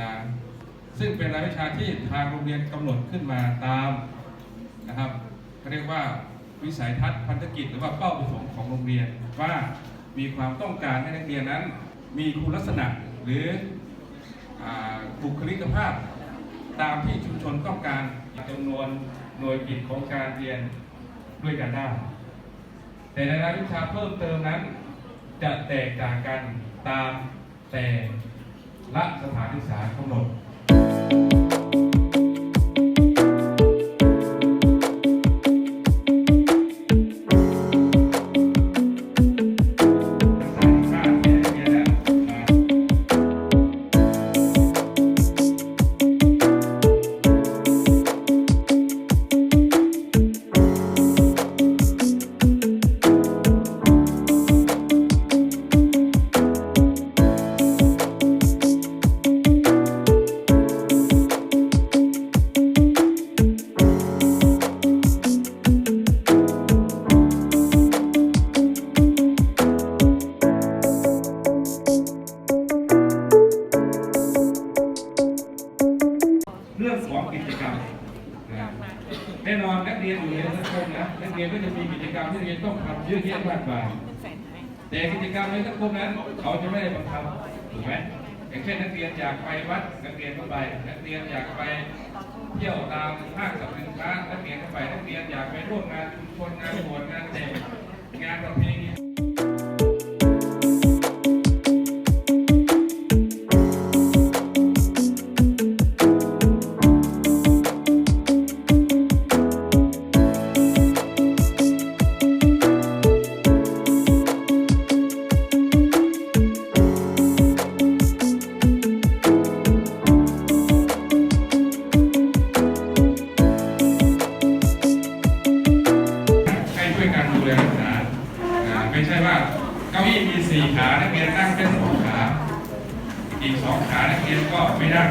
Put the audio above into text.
นะซึ่งเป็นรายวิชาที่ทางโรงเรียนกำหนดขึ้นมาตามนะครับเรียกว่าวิสัยทัศน์พันธกิจหรือว่าเป้าประสงค์ของโรงเรียน ว่ามีความต้องการให้นักเรียนนั้น มีคุณลักษณะหรืออบุคลิกภาพ ตามที่ชุมชนต้องการจำนวนหน่วยกิจของการเรียนด้วยกันได้แต่ในรายวิชาเพิ่มเติมนั้น จะแตกต่างกันตามแต่ และสถานศึกษากำหนด กิจกรรมนะแน่นอนนักเรียนอยู่ในสังคมนะนักเรียนก็จะมีกิจกรรมที่เรียนต้องทำเยอะแยะมากมายแต่กิจกรรมในสังคมนั้นเขาจะไม่ได้บังคับถูกไหมอย่างเช่นนักเรียนอยากไปวัดนักเรียนก็ไป นักเรียนอยากไปเที่ยวตามห้างสรรพสินค้านักเรียนก็ไปนักเรียนอยากไปร่วมงานชุมชนงานบวชงานแต่งงานประเพณี ช่วยกันดูแลรักษาไม่ใช่ว่าเก้าอี้มีสี่ขานักเรียนนั่งแค่สองขา อีกสองขานักเรียนก็ไม่ได้